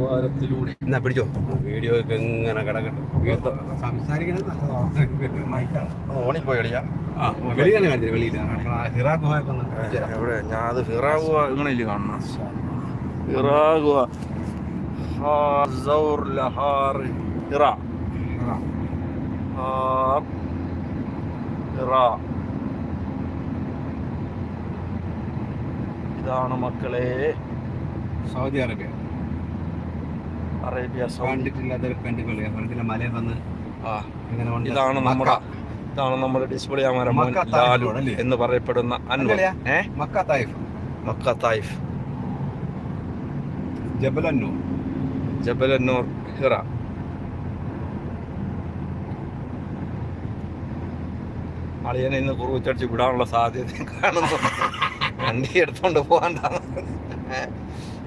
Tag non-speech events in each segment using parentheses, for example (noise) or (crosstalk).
അടിവാരത്തിലൂടെ എന്നാ പിടിച്ചോ? വീഡിയോ ഒക്കെ ഇങ്ങനെ കിടക്കട്ടെ. എവിടെ? ഞാൻ അത് ഹിറാഗുവ ഇങ്ങനെ ഇല്ല ഹാർ ഹിറ. ഇതാണ് മക്കളെ. Saudi Arabia. അറേബ്യ മലയിൽ വന്ന് ഇതാണ് നമ്മുടെ ഇതാണ് നമ്മുടെ ഡിസ്പ്ലേ ലാലു എന്ന് പറയപ്പെടുന്ന അൻവർ. അല്ലല്ലയാ? ഏ? Mecca Taif. Mecca Taif. Jabal al Nour Jabal al Nour Hira. അളിയനെ ഇന്ന് കുറുവിച്ചടിച്ച് വിടാനുള്ള സാധ്യത കാണുന്നു. (laughs) വണ്ടി എടുത്തോണ്ട് പോകണ്ട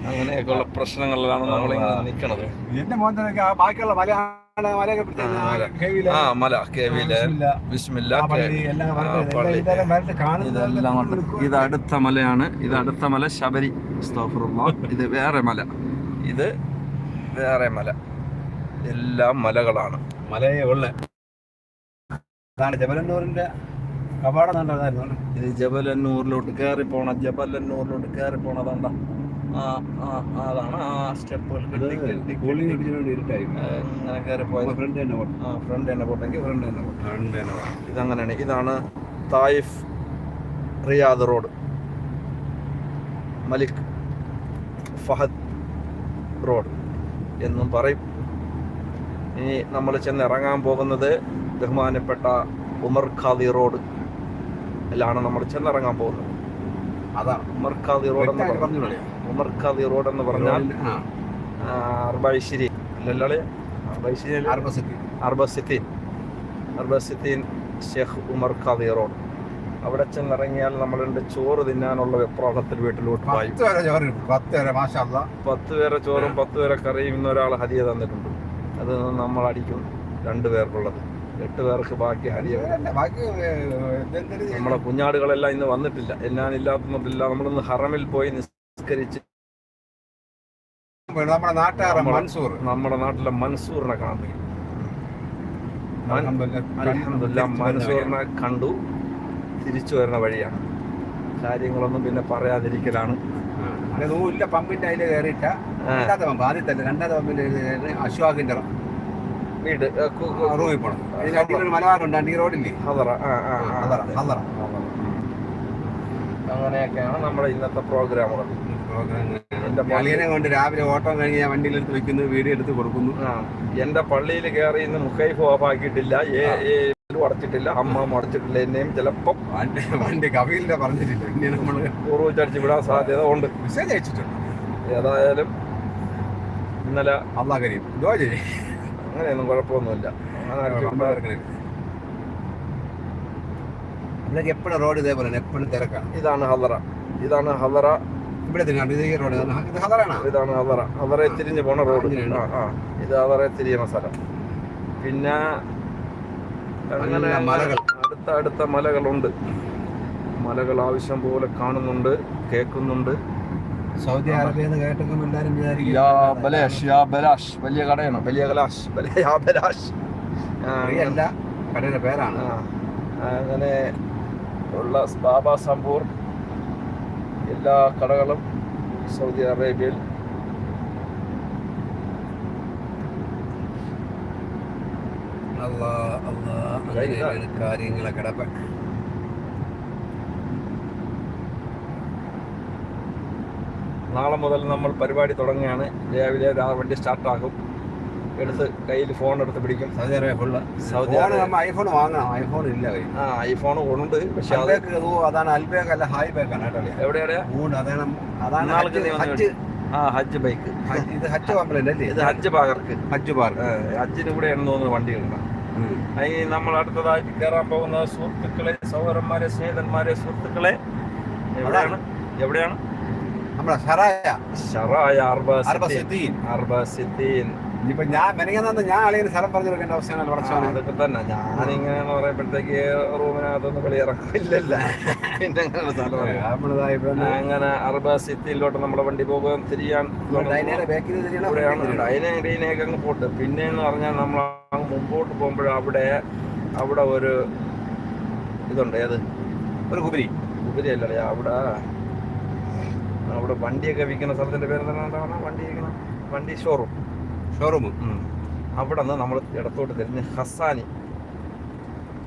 അങ്ങനെയൊക്കെയുള്ള പ്രശ്നങ്ങളിലാണ് നമ്മളിങ്ങനെ നിൽക്കണത് എന്റെ ബാക്കിയുള്ള മല. ആ, മല. കേവിയിൽ ആ മല. കേവിയിലെ ബിസ്മില്ല. ഇതെല്ലാം ഉണ്ട്. ഇത് അടുത്ത മലയാണ്. ഇത് അടുത്ത മല ശബരി. (laughs) ഇത് വേറെ മല. ഇത് വേറെ മല. എല്ലാം മലകളാണ്. മലയെ ഉള്ള. കവാടം കണ്ടതായിരുന്നു. ഇത് ജബലന്നൂരിലോട്ട് കയറി പോണ ജബലന്നൂരിലോട്ട് കയറി പോണതാണ്ടാ അതാണ് ആ സ്റ്റെപ്പുകൾ. കയറി പോയത്. ഫ്രണ്ട് തന്നെ ആ ഫ്രണ്ട് തന്നെ പോട്ടെങ്കിൽ ഫ്രണ്ട് തന്നെ പോട്ടെ. ഫ്രണ്ട് തന്നെ പോട്ടെ. ഇതങ്ങനെയാണ്. ഇതാണ് Taif Riyadh road. Malik Fahd road എന്നും പറയും. ഇനി നമ്മൾ ചെന്ന് ഇറങ്ങാൻ പോകുന്നത് ബഹുമാനപ്പെട്ട ഉമർ ഖാദി റോഡ് എല്ലാണ് നമ്മൾ ചെന്നിറങ്ങാൻ പോകുന്നത്. അതാ ഉമർ ഖാദി റോഡ് എന്ന് പറഞ്ഞു. ഉമർ ഖാദി റോഡ് എന്ന് പറഞ്ഞാൽ ആ, അർബൈശ്ശേരി അല്ലല്ലേ? ആർബസിറ്റി. അർബസിത്തീൻ അർബസിത്തീൻ ഷെയ്ഖ് ഉമർ ഖാദി റോഡ്. അവിടെ ചെന്നിറങ്ങിയാൽ നമ്മളുടെ ചോറ് തിന്നാനുള്ള വെപ്രാളത്തിൽ വീട്ടിലോട്ട് പോയി പത്ത് പേരെ ചോറും പത്ത് പേരെ കറിയും ഇന്നൊരാൾ ഹരിയ തന്നിട്ടുണ്ട്. അത് നമ്മൾ അടിക്കും രണ്ടു പേർക്കുള്ളത്. എട്ട് പേർക്ക് ബാക്കി ഹരിയ? നമ്മളെ കുഞ്ഞാടുകളെല്ലാം ഇന്ന് വന്നിട്ടില്ല. എന്നാനില്ലാത്തതില്ല നമ്മളിന്ന് ഹറമിൽ പോയി നിസ്കരിച്ച് നമ്മുടെ നാട്ടുകാരൻ മൻസൂർ. നമ്മുടെ നാട്ടിലെ മൻസൂറിനെ കാണാൻ അൽഹംദുലില്ലാ. അൽഹംദുലില്ലാ മൻസൂറിനെ കണ്ടു. തിരിച്ചു വരുന്ന വഴിയാണ്. കാര്യങ്ങളൊന്നും പിന്നെ പറയാതിരിക്കലാണ്. അത് പമ്പിന്റെ അതിൽ കയറിയിട്ട രണ്ടാമത്തെ പമ്പ്. ആദ്യത്തെ രണ്ടാമത്തെ പമ്പിന്റെ അശ്വാഗിന്റെ കയറി അശ്വാഖിന്റെ വീട് റൂമിൽ പോണം. മലബാറുണ്ട് അണ്ടി റോഡില്ലേ? ആ, ഹദറ, ഹദറ. അങ്ങനെയൊക്കെയാണ് നമ്മുടെ ഇന്നത്തെ പ്രോഗ്രാമുകൾ അളിയനെ കൊണ്ട് രാവിലെ ഓട്ടോ കഴിഞ്ഞ് ഞാൻ വണ്ടിയിൽ എടുത്ത് വെക്കുന്നു വീഡിയോ എടുത്ത് കൊടുക്കുന്നു. എന്റെ പള്ളിയിൽ കയറി ഇന്ന് മുഖൈഫ് ഓഫാക്കിയിട്ടില്ല അടച്ചിട്ടില്ല അമ്മ അടച്ചിട്ടില്ല എന്നെയും ചിലപ്പം വണ്ടി കവിയിലെ പറഞ്ഞിട്ടില്ല ഇനി ഉറവിച്ചടിച്ച് വിടാൻ സാധ്യത ഉണ്ട്. മെസ്സേജ് അയച്ചിട്ടുണ്ട് ഏതായാലും ഇന്നലെ അള്ളാഹ് കരീം. അങ്ങനെയൊന്നും കുഴപ്പമൊന്നുമില്ല. അങ്ങനെ ഇവിടേക്ക് എപ്പോഴും റോഡ് ഇതേപോലെ തന്നെ എപ്പോഴും തിരക്കാണ്. ഇതാണ് ഹലറ ഇതാണ് ഹലറ ഇവിടെ തന്നെ ഇത് ഈ റോഡ് ഇത് ഹലറാണ് ഇതാണ് ഹദറ. ഹലറെ തിരിഞ്ഞ് പോണ റോഡ് ആ ആ. ഇത് ഹലറെ തിരിയണ സ്ഥലം. പിന്നെ അങ്ങനെ മലകൾ. അടുത്ത അടുത്ത മലകളുണ്ട്. മലകൾ ആവശ്യം പോലെ കാണുന്നുണ്ട് കേൾക്കുന്നുണ്ട്. സൗദി അറേബ്യ എന്ന് കേട്ടെങ്കിൽ എല്ലാവരും വിചാരിക്കും വലിയ കടയാണ്? വലിയ കലാഷ്. ബല- യാ ബലാഷ്. ആ, അറിയല്ല. കടയുടെ പേരാണ്. അങ്ങനെ ഉള്ള ബാബ സമ്പൂർ എല്ലാ കടകളും സൗദി അറേബ്യയിൽ. കാര്യങ്ങളെ കിടപ്പ. നാളെ മുതൽ നമ്മൾ പരിപാടി തുടങ്ങുകയാണ്. രാവിലെ വണ്ടി സ്റ്റാർട്ടാകും. എടുത്ത് കയ്യിൽ ഫോൺ എടുത്ത് പിടിക്കും. Saudi Arabia full Saudi Arabia. നമ്മൾ ഐഫോൺ വാങ്ങണം. ഐഫോൺ ഇല്ല കയ്യിൽ. ആ ഐഫോൺ ഉണ്ട് പക്ഷെ അതേക്ക് ഓ അതാണ് അൽബേക്ക് അല്ല ഹായ് ബേക്കാണ് കേട്ടോ അല്ലേ? എവിടെ എവിടെയാ അതാണ് ഹജ്ജ് ഹജ്ജ് ആ ഹജ്ജ് ബൈക്ക് ഇത് ഹജ്ജ് അല്ലേ? ഇത് ഹജ്ജ് ഭാഗർക്ക് ഹജ്ജ് പാർക്ക്. ഹജ്ജിന് കൂടെയാണ് തോന്നുന്നു വണ്ടികളുണ്ട്. ഈ നമ്മൾ അടുത്തതായിട്ട് കയറാൻ പോകുന്ന സുഹൃത്തുക്കളെ സഹോദരന്മാരെ സ്നേഹിതന്മാരെ സുഹൃത്തുക്കളെ എവിടെയാണ്? എവിടെയാണ്? നമ്മുടെ ഷറായ. ഷറായ അർബ. സിദ്ദീൻ. അർബ സിദ്ദീൻ. ഇനിയിപ്പൊ ഞാൻ മെനങ്ങാന്ന് ഞാൻ അളിയന് സ്ഥലം പറഞ്ഞു കൊടുക്കേണ്ട അവസ്ഥയാണ് പറഞ്ഞു അതൊക്കെ തന്നെ. ഞാനിങ്ങനെ പറയുമ്പോഴത്തേക്ക് റൂമിനകത്തൊന്നും വെളിയിറക്കില്ലല്ല പിന്നെ അങ്ങനെ സ്ഥലം അറിയാം. അങ്ങനെ അർബ സിറ്റിയിലോട്ട് നമ്മുടെ വണ്ടി പോകുകയും തിരിയാൻ ഡൈനേക്ക് അങ്ങ് പോട്ട്. പിന്നെ എന്ന് പറഞ്ഞാൽ നമ്മൾ മുമ്പോട്ട് പോകുമ്പോൾ അവിടെ അവിടെ ഒരു ഇതുണ്ട്. ഏത്? ഒരു കുതിരി അല്ലേ അവിടെ അവിടെ വണ്ടിയൊക്കെ വിൽക്കുന്ന സ്ഥലത്തിന്റെ പേര് എന്താണ് വണ്ടി വണ്ടി ഷോറൂം ഷോറൂം അവിടെ നിന്ന് നമ്മൾ ഇടത്തോട്ട് തിരിഞ്ഞ് ഹസാനി.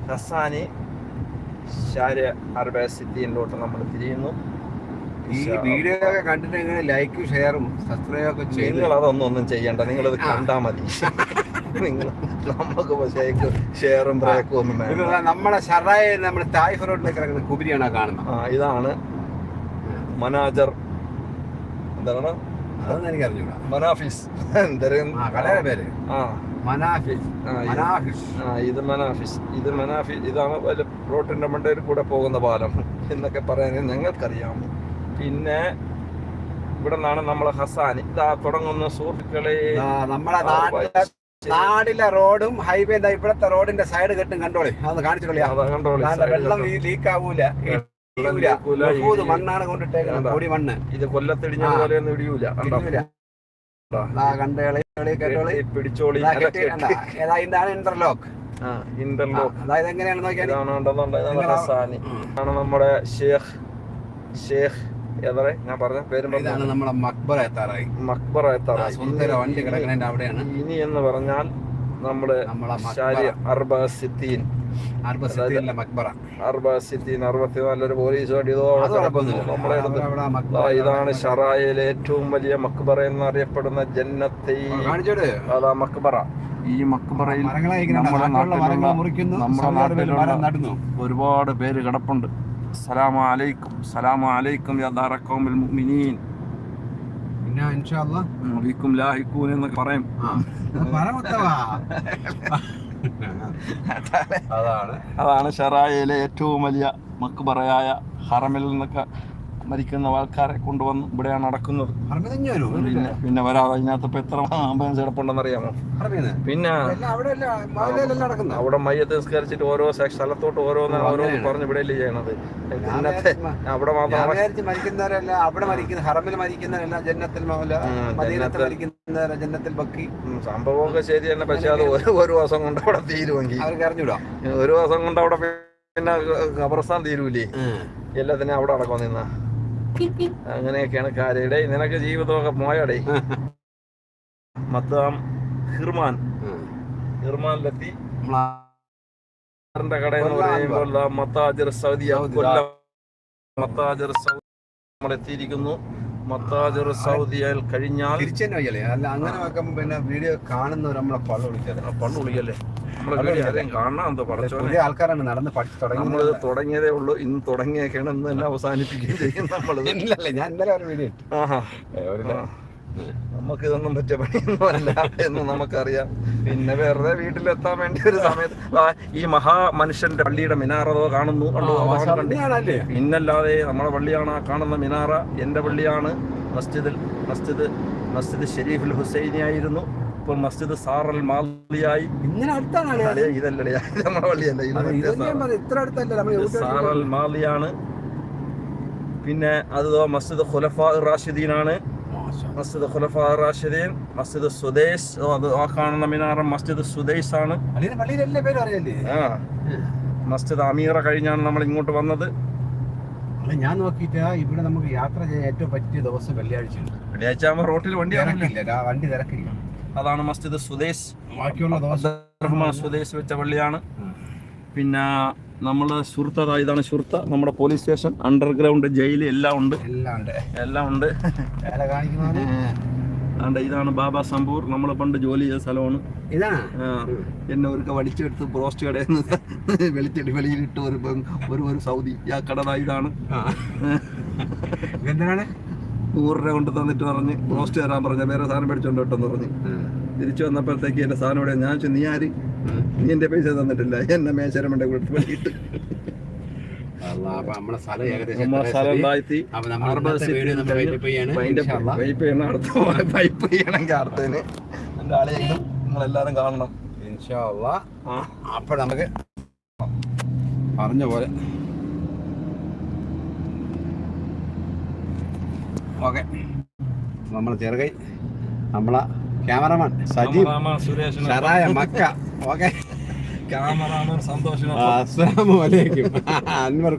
ഹസാനി ഷാര അറബ സിറ്റിയിലോട്ട് നമ്മൾ തിരിയുന്നു. ഈ വീഡിയോ ഒക്കെ കണ്ടിട്ട് ഇങ്ങനെ ലൈക്കും ഷെയറും സബ്സ്ക്രൈബ് ഒക്കെ ചെയ്ത് നിങ്ങൾ അതൊന്നും ഒന്നും ചെയ്യണ്ട. നിങ്ങളത് കണ്ടാ മതി. നിങ്ങൾ നമുക്ക് പക്ഷേ ഷെയറും ബ്രേക്കും ഒന്നും ഇത് വേണ്ട നമ്മളെ ഷറായ നമ്മുടെ തായ്ഫ് റോഡിലേക്ക് ഇറങ്ങുന്ന കുബിരിയാണ് കാണുന്നത്. ആ ഇതാണ് മനാജർ. എന്താണ്? അതൊന്നും എനിക്ക് അറിഞ്ഞൂടാ മനാഫിസ് പേര്. ആ. മനാഫിസ്. മനാഫിസ്. ആ ഇത് മനാഫിസ്. ഇത് മനാഫിസ്. ഇതാണ് റോട്ടിന്റെ മണ്ടയിൽ കൂടെ പോകുന്ന പാലം എന്നൊക്കെ പറയാൻ ഞങ്ങൾക്കറിയാം. പിന്നെ ഇവിടെ നിന്നാണ് നമ്മളെ ഹസാൻ ഇതാ തുടങ്ങുന്ന സുഹൃത്തുക്കളെ. നമ്മളെ നാടിലെ റോഡും ഹൈവേ ഇവിടത്തെ റോഡിന്റെ സൈഡ് കെട്ടും കണ്ടോളി? അതൊന്ന് കാണിച്ചു കളിയാ കണ്ടോളി. കാരണം വെള്ളം ലീക്ക് ആവൂല. മണ്ണാണ് കൊണ്ടിട്ടേക്കുന്നത്. പൊടി മണ്ണ്. ഇത് പോലെ ഒന്നും ഇടിയൂല. പിടിച്ചോളി. ഇതാണ് ഇന്റർലോക്ക് ഇന്റർലോക്ക് അതായത് എങ്ങനെയാണ് നമ്മുടെ ഷേഖ്. ഷേഖ് ഏതാ ഞാൻ പറഞ്ഞ പേരും ഇതാണ് പറഞ്ഞു നമ്മളെ മക്ബറ എത്താറായി. മക്ബറ എത്താറായി. സുന്ദര വണ്ടി കിടക്കുന്നതിന്റെ അവിടെയാണ്. ഇനി എന്ന് പറഞ്ഞാൽ നമ്മൾ നമ്മളെ അർബ സിത്തീൻ. പോലീസ് വണ്ടി മക്ബറ ഇതാണ് ഷറായിലെ ഏറ്റവും വലിയ മക്ബറ എന്നറിയപ്പെടുന്ന ജന്നത്തെ അതാ മക്ബറ. ഈ മക്ബറയിൽ നമ്മുടെ നാട്ടിലുള്ള നമ്മുടെ നാട്ടിലുള്ള ഒരുപാട് പേര് കിടപ്പുണ്ട്. സലാമു അലൈക്കും. അലൈക്കും മുഅ്മിനീൻ. പിന്നെ എന്നൊക്കെ പറയും. (laughs) അതാണ്. അതാണ്. ഷറായിലെ ഏറ്റവും വലിയ മക്ബറയായ ഹറമിൽ നിന്നൊക്കെ മരിക്കുന്ന ആൾക്കാരെ കൊണ്ടുവന്ന് ഇവിടെയാണ് നടക്കുന്നത്. പിന്നെ പിന്നെ വരാതെ അതിനകത്ത് എത്ര ആംബുലൻസ് കിടപ്പുണ്ടെന്ന് അറിയാമോ പിന്നെ അവിടെ മയ്യ നിസ്കരിച്ചിട്ട് ഓരോ സ്ഥലത്തോട്ട് ഓരോന്ന് ഓരോ. പറഞ്ഞ് ഇവിടെ ചെയ്യണത്. ഇന്നത്തെ അവിടെ മാത്രം അവിടെ മരിക്കുന്ന ഹറമിൽ മരിക്കുന്നവരല്ല ജന്നത്തിൽ ജന്നത്തിൽ- ബക്കി. സംഭവമൊക്കെ ശരി തന്നെ പക്ഷെ അത് ഒരു ദിവസം കൊണ്ട് അവിടെ തീരുമെങ്കിൽ ഒരു ദിവസം കൊണ്ട് അവിടെ പിന്നെ ഖബർസ്ഥാൻ തീരൂലേ? എല്ലാത്തിനും അവിടെ അടക്കം നിന്ന. അങ്ങനെയൊക്കെയാണ് കാര്യം നിനക്ക് ജീവിതമൊക്കെ മോയടേ മത്താം ഹിർമാൻ. ഹിർമാനിലെത്തി കട എന്ന് പറയുമ്പോൾ സൗദിയ സൗദി, കൊല്ലം മത്താജർ സൗദി നമ്മൾ എത്തിയിരിക്കുന്നു മത്താജിർ സൗദിയയിൽ കഴിഞ്ഞാൽ തിരിച്ചു വയ്യല്ലേ അല്ല അങ്ങനെ വെക്കുമ്പോ പിന്നെ വീഡിയോ കാണുന്നവർ നമ്മളെ പള്ള വിളിക്കല്ലേ പുതിയ ആൾക്കാരാണ് നടന്ന് പഠിച്ചു നമ്മൾ തുടങ്ങിയതേ ഉള്ളൂ. ഇന്ന് തുടങ്ങിയേക്കാണ് ഇന്ന് തന്നെ അവസാനിപ്പിക്കുകയും ചെയ്യും ഇല്ലല്ലേ ഞാൻ ഇന്നലെ ഒരു വീഡിയോ ഇട്ടു. നമുക്ക് ഇതൊന്നും പറ്റിയ പണിയൊന്നുമല്ല എന്ന് നമുക്കറിയാം. പിന്നെ വെറുതെ വീട്ടിലെത്താൻ വേണ്ടി ഒരു സമയത്ത് ഈ മഹാ മനുഷ്യന്റെ പള്ളിയുടെ മിനാറതോ കാണുന്നു കണ്ടോ? പിന്നല്ലാതെ നമ്മുടെ പള്ളിയാണ് ആ കാണുന്ന മിനാറ. എന്റെ പള്ളിയാണ് മസ്ജിദിൽ മസ്ജിദ് മസ്ജിദ് ഷെരീഫുൽ ഹുസൈനി ആയിരുന്നു. ഇപ്പോൾ മസ്ജിദ് സാറൽ മാലിയായി ഇങ്ങനെ അടുത്താണ് നമ്മുടെ പള്ളിയല്ല. സാറൽ മാലിയാണ് പിന്നെ അത് മസ്ജിദ് ഖുലഫ റാഷിദീനാണ്. മസ്ജിദ് ഖുലഫാറാഷിദീൻ മസ്ജിദ് സുദേശ് ഓ, അത് ആ കാണുന്ന മിനാറ മസ്ജിദ് സുദേശ് ആണ് ആ. മസ്ജിദ് അമീറ കഴിഞ്ഞാണ് നമ്മൾ ഇങ്ങോട്ട് വന്നത്. ഞാൻ നോക്കിയിട്ട് ഇവിടെ നമുക്ക് യാത്ര ചെയ്യാൻ ഏറ്റവും പറ്റിയ ദിവസം വെള്ളിയാഴ്ച വെള്ളിയാഴ്ച ആകുമ്പോൾ റോട്ടിൽ വണ്ടി വണ്ടി തിരക്കില്ല. അതാണ് മസ്ജിദ് സുദേശ് ബാക്കിയുള്ള സുദേശ് വെച്ച പള്ളിയാണ് പിന്നെ നമ്മളെ സുഹൃത്ത് ഇതാണ് സുഹൃത്ത നമ്മുടെ പോലീസ് സ്റ്റേഷൻ അണ്ടർഗ്രൗണ്ട് ജയിൽ എല്ലാം ഉണ്ട്. എല്ലാം ഉണ്ട്. എല്ലാം ഉണ്ട്. അതുകൊണ്ട് ഇതാണ് ബാബ സമ്പൂർ നമ്മൾ പണ്ട് ജോലി ചെയ്ത സ്ഥലമാണ്. എന്നെ ഒരു വടിച്ചെടുത്ത് ബ്രോസ്റ്റ് കടയിൽ നിന്ന് വെളിച്ചെടി വെളിയിലിട്ട് ഒരു ഒരു ഒരു സൗദി. ആ കട ഇതാണ്. എന്തിനാണ് നൂറ് രൂപ കൊണ്ട് തന്നിട്ട് പറഞ്ഞ് ബ്രോസ്റ്റ് തരാൻ പറഞ്ഞ വേറെ സാധനം മേടിച്ചോണ്ട് കേട്ടെന്ന് പറഞ്ഞ്. തിരിച്ചു വന്നപ്പോഴത്തേക്ക് എന്റെ സാധനം ഇവിടെ ഞാൻ ചോദിച്ചു നീ ആര്? നീ എന്റെ പൈസ തന്നിട്ടില്ല. എന്നെ മേശരമന്റെ കൂടെ അപ്പൊ നമ്മളെ എല്ലാവരും കാണണം. നമുക്ക് പറഞ്ഞ പോലെ. ഓക്കെ. നമ്മൾ ചെറുകൈ നമ്മളെ ക്യാമറമാൻ സജീവ് ഷറായ മക്ക ഓക്കെ ക്യാമറാമാൻ സന്തോഷം അസ്സലാമു അലൈക്കും അൻവർ